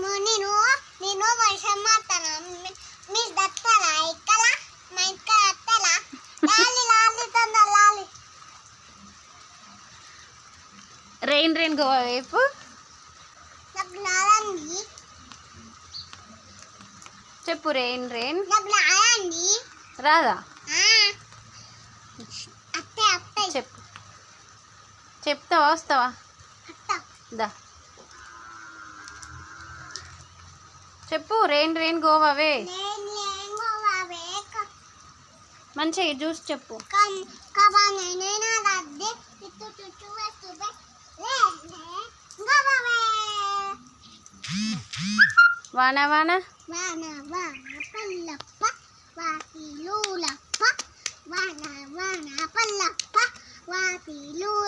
మేము నేను నేను వర్షం మాతాను మీరు ఇక్కడ మా ఇక్కడ దత్తారా లాలి లాలి తొందర లాలి. రెయిన్ రెయిన్ గోవా వైపు. నాకు లాలండి చెప్పు రెయిన్ రెయిన్ నాకు లాలండి రాదా? అత్తే అత్తే చెప్పు. చెప్తావా వస్తావా? దా. చెప్పు రెయిన్ రెయిన్ గోవావే. మంచిగా చూసి చెప్పు. లే లే వాన వాన? వాన వాన పల్లప్ప. వాటి లూలప్ప. వాన వాన పల్లప్ప. వాటి లూలప్ప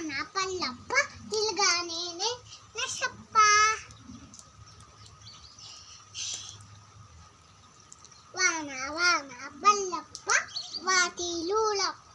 నాన్న పల్లప్ప తెలుగా నేనే నషప్ప వాన వాన పల్లప్ప వాతిలూలప్ప